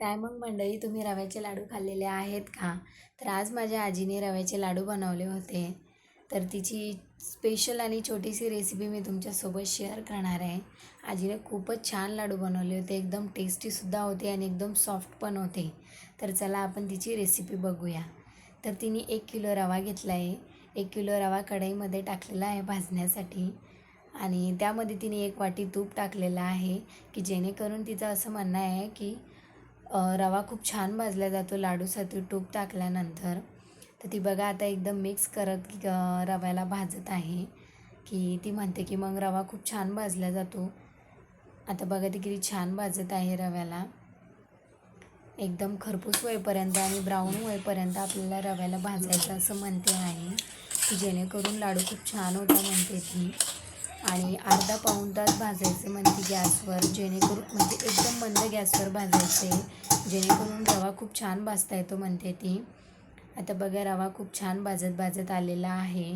काय मग मंडळी तुम्ही रव्याचे लाडू खाल्लेले आहेत का? तर आज माझ्या आजीने रव्याचे लाडू बनवले होते. तर तिची स्पेशल आणि छोटीशी रेसिपी मी तुमच्यासोबत शेअर करणार आहे. आजीने खूपच छान लाडू बनवले होते. एकदम टेस्टीसुद्धा होते आणि एकदम सॉफ्ट पण होते. तर चला आपण तिची रेसिपी बघूया. तर तिने एक किलो रवा घेतला आहे एक किलो रवा कढईमध्ये टाकलेला आहे भाजण्यासाठी. आणि त्यामध्ये तिने एक वाटी तूप टाकलेलं आहे की जेणेकरून तिचं असं म्हणणं आहे की रवा खूप छान भाजला जातो लाडूसाठी तूप टाकल्यानंतर. तर ती बघा आता एकदम मिक्स करत रव्याला भाजत आहे. की ती म्हणते की मग रवा खूप छान भाजला जातो. आता बघा ती किती छान भाजत आहे रव्याला. एकदम खरपूस होईपर्यंत आणि ब्राऊन होईपर्यंत आपल्याला रव्याला भाजायचं असं म्हणते आहे की जेणेकरून लाडू खूप छान होता म्हणते ती. आणि अर्धा पाऊण तास भाजायचे म्हणते गॅसवर जेणेकरून म्हणजे एकदम मंद गॅसवर भाजायचे. जेणेकरून रवा खूप छान भाजता येतो म्हणते ती. आता बघा रवा खूप छान भाजत भाजत आलेला आहे.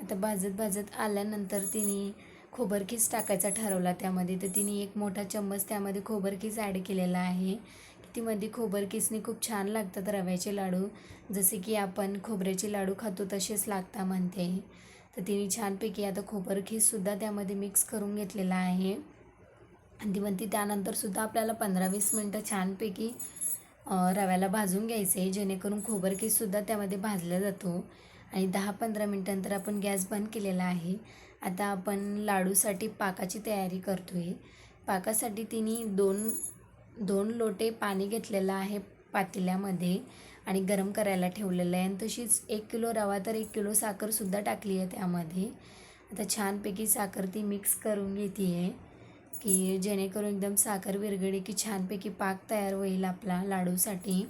आता भाजत भाजत आल्यानंतर तिने खोबरकीस टाकायचा ठरवला त्यामध्ये. तर तिने एक मोठा चम्मच त्यामध्ये खोबरकीस ॲड केलेला आहे. ती मध्ये खोबरकीसने खूप छान लागतात रव्याचे लाडू. जसे की आपण खोबऱ्याचे लाडू खातो तसेच लागता म्हणते. तर तिने छानपैकी आता खोबरकीससुद्धा त्यामध्ये मिक्स करून घेतलेला आहे. आणि ती म्हणते त्यानंतरसुद्धा आपल्याला पंधरा वीस मिनटं छानपैकी रव्याला भाजून घ्यायचं आहे जेणेकरून खोबरकीससुद्धा त्यामध्ये भाजला जातो. आणि दहा पंधरा मिनटानंतर आपण गॅस बंद केलेला आहे. आता आपण लाडूसाठी पाकाची तयारी करतो आहे पाकासाठी तिने दोन दोन लोटे पाणी घेतलेलं आहे. पातेल्यामध्ये आणि गरम करायला ठेवलेलं आहे. आणि तशीच एक किलो रवा तर एक किलो साखरसुद्धा टाकली आहे त्यामध्ये. आता छानपैकी साखर ती मिक्स करून घेते आहे की जेणेकरून एकदम साखर विरघळली की छानपैकी पाक तयार होईल आपला लाडूसाठी.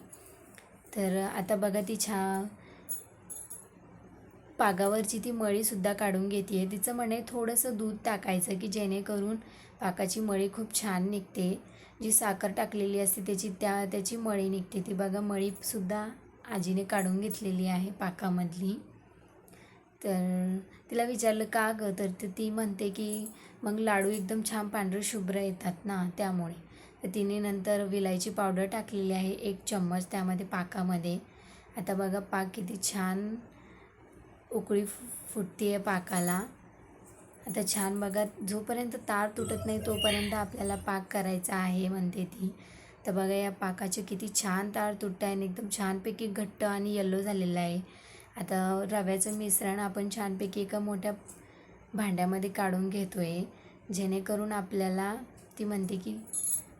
तर आता बघा ती छा पागावरची ती मळीसुद्धा काढून घेते आहे तिचं म्हणे थोडंसं दूध टाकायचं की जेणेकरून पाकाची मळी खूप छान निघते. जी साखर टाकलेली असते त्याची त्या त्याची मळी निघते. ती बघा मळीसुद्धा आजीने काढून घेतलेली आहे पाकामधली. तर तिला विचारलं का गं? तर ती- ती म्हणते की मग लाडू एकदम छान पांढरे शुभ्र येतात ना त्यामुळे. तर तिने नंतर विलायची पावडर टाकलेली आहे एक चम्मच त्यामध्ये पाकामध्ये. आता बघा पाक किती छान उकळी फुटते आहे पाकाला. आता छान बघा जोपर्यंत तार तुटत नाही तोपर्यंत आपल्याला पाक करायचा आहे म्हणते ती. तर बघा या पाकाचे किती छान तार तुटत आहे आणि एकदम छानपैकी घट्ट आणि येल्लो झालेला आहे. आता रव्याचं मिश्रण आपण छानपैकी एका मोठ्या भांड्यामध्ये काढून घेतो आहे जेणेकरून आपल्याला ती म्हणते की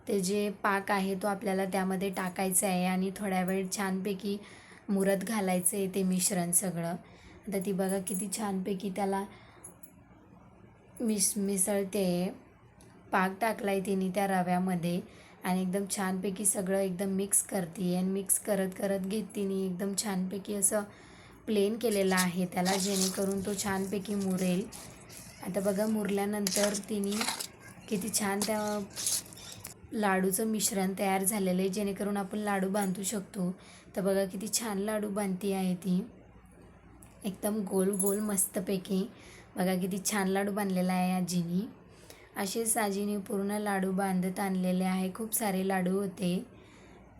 ते जे पाक आहे तो आपल्याला त्यामध्ये टाकायचा आहे आणि थोड्या वेळ छानपैकी मुरत घालायचं आहे ते मिश्रण सगळं. आता ती बघा किती छानपैकी त्याला मिस मिसळते. पाक टाकला आहे तिने त्या रव्यामध्ये आणि एकदम छानपैकी सगळं एकदम मिक्स करते आणि मिक्स करत करत घेत तिने. एकदम छानपैकी असं प्लेन केलेलं आहे त्याला जेणेकरून तो छानपैकी मुरेल. आता बघा मुरल्यानंतर तिने किती छान त्या लाडूचं मिश्रण तयार झालेलं आहे जेणेकरून आपण लाडू बांधू शकतो. तर बघा किती छान लाडू बांधती आहे ती. एकदम गोल गोल मस्तपैकी. बघा किती छान लाडू बांधलेला आहे आजीनी असेच आजीने पूर्ण लाडू बांधत आणलेले आहे. खूप सारे लाडू होते.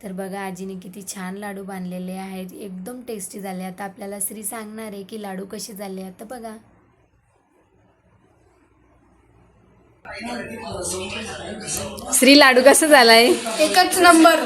तर बघा आजीने किती छान लाडू बांधलेले आहेत. एकदम टेस्टी झाले. आता आपल्याला श्री सांगणार आहे की लाडू कसे झाले. आता बघा. श्री लाडू कसं झालाय? एकच नंबर.